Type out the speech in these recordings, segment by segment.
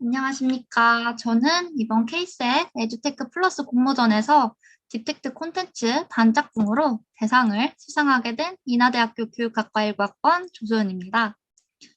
안녕하십니까. 저는 이번 케이스의 에듀테크 플러스 공모전에서 디텍트 콘텐츠 단짝꿍으로 대상을 수상하게 된 인하대학교 교육학과 1학번 조소연입니다.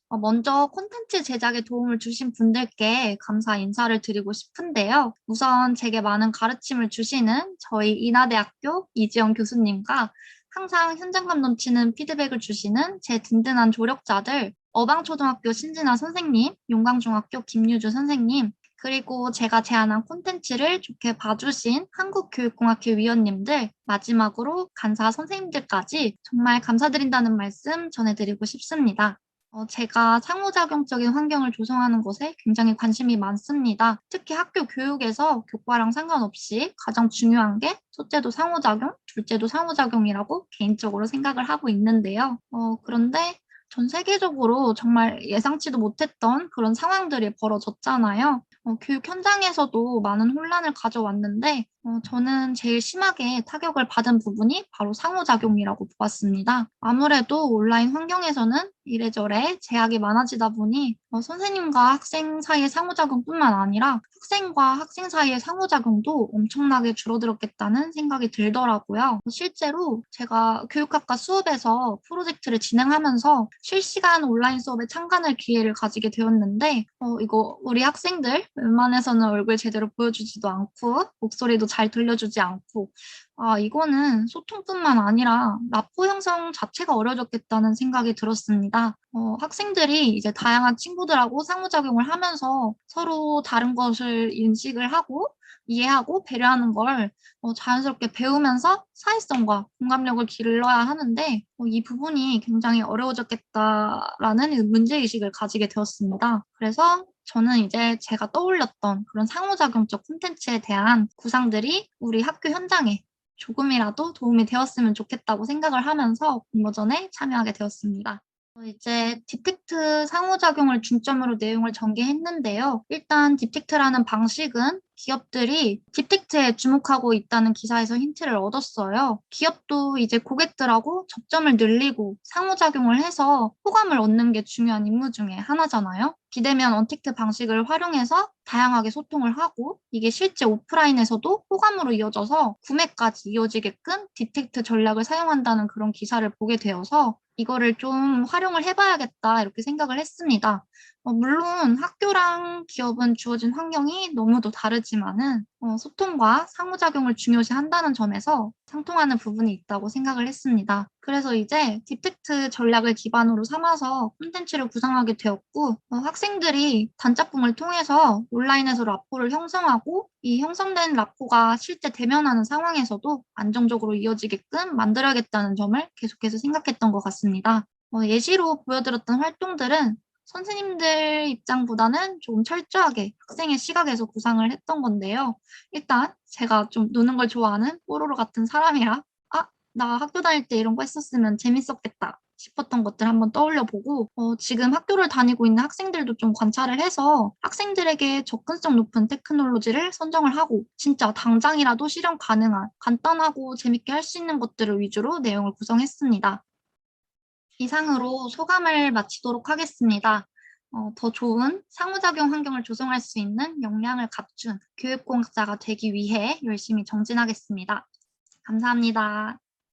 어, 먼저 콘텐츠 제작에 도움을 주신 분들께 감사 인사를 드리고 싶은데요. 우선 제게 많은 가르침을 주시는 저희 인하대학교 이지영 교수님과 항상 현장감 넘치는 피드백을 주시는 제 든든한 조력자들 어방초등학교 신진아 선생님, 용강중학교 김유주 선생님, 그리고 제가 제안한 콘텐츠를 좋게 봐주신 한국교육공학회 위원님들, 마지막으로 간사 선생님들까지 정말 감사드린다는 말씀 전해드리고 싶습니다. 어, 제가 상호작용적인 환경을 조성하는 것에 굉장히 관심이 많습니다. 특히 학교 교육에서 교과랑 상관없이 가장 중요한 게 첫째도 상호작용, 둘째도 상호작용이라고 개인적으로 생각을 하고 있는데요. 어, 그런데 전 세계적으로 정말 예상치도 못했던 그런 상황들이 벌어졌잖아요. 어, 교육 현장에서도 많은 혼란을 가져왔는데 어, 저는 제일 심하게 타격을 받은 부분이 바로 상호작용이라고 보았습니다. 아무래도 온라인 환경에서는 이래저래 제약이 많아지다 보니 어, 선생님과 학생 사이의 상호작용뿐만 아니라 학생과 학생 사이의 상호작용도 엄청나게 줄어들었겠다는 생각이 들더라고요. 실제로 제가 교육학과 수업에서 프로젝트를 진행하면서 실시간 온라인 수업에 참관할 기회를 가지게 되었는데 어, 이거 우리 학생들 웬만해서는 얼굴 제대로 보여주지도 않고 목소리도 잘 들려주지 않고 아 이거는 소통뿐만 아니라 라포 형성 자체가 어려졌겠다는 생각이 들었습니다. 어, 학생들이 이제 다양한 친구들하고 상호작용을 하면서 서로 다른 것을 인식을 하고 이해하고 배려하는 걸 어, 자연스럽게 배우면서 사회성과 공감력을 길러야 하는데 어, 이 부분이 굉장히 어려워졌겠다라는 문제의식을 가지게 되었습니다. 그래서 저는 이제 제가 떠올렸던 그런 상호작용적 콘텐츠에 대한 구상들이 우리 학교 현장에 조금이라도 도움이 되었으면 좋겠다고 생각을 하면서 공모전에 참여하게 되었습니다. 어, 이제 디텍트 상호작용을 중점으로 내용을 전개했는데요. 일단 디텍트라는 방식은 기업들이 디텍트에 주목하고 있다는 기사에서 힌트를 얻었어요. 기업도 이제 고객들하고 접점을 늘리고 상호작용을 해서 호감을 얻는 게 중요한 임무 중에 하나잖아요. 비대면 언택트 방식을 활용해서 다양하게 소통을 하고 이게 실제 오프라인에서도 호감으로 이어져서 구매까지 이어지게끔 디텍트 전략을 사용한다는 그런 기사를 보게 되어서 이거를 좀 활용을 해봐야겠다 이렇게 생각을 했습니다. 어, 물론 학교랑 기업은 주어진 환경이 너무도 다르지만은 어, 소통과 상호작용을 중요시 한다는 점에서 상통하는 부분이 있다고 생각을 했습니다. 그래서 이제 디텍트 전략을 기반으로 삼아서 콘텐츠를 구상하게 되었고 어, 학생들이 단짝꿍을 통해서 온라인에서 라포를 형성하고 이 형성된 라포가 실제 대면하는 상황에서도 안정적으로 이어지게끔 만들어야겠다는 점을 계속해서 생각했던 것 같습니다. 어, 예시로 보여드렸던 활동들은 선생님들 입장보다는 좀 철저하게 학생의 시각에서 구상을 했던 건데요. 일단 제가 좀 노는 걸 좋아하는 뽀로로 같은 사람이라 아, 나 학교 다닐 때 이런 거 했었으면 재밌었겠다 싶었던 것들 한번 떠올려 보고 어, 지금 학교를 다니고 있는 학생들도 좀 관찰을 해서 학생들에게 접근성 높은 테크놀로지를 선정을 하고 진짜 당장이라도 실현 가능한 간단하고 재밌게 할 수 있는 것들을 위주로 내용을 구성했습니다. 이상으로 소감을 마치도록 하겠습니다. 어, 더 좋은 상호작용 환경을 조성할 수 있는 역량을 갖춘 교육공학자가 되기 위해 열심히 정진하겠습니다. 감사합니다.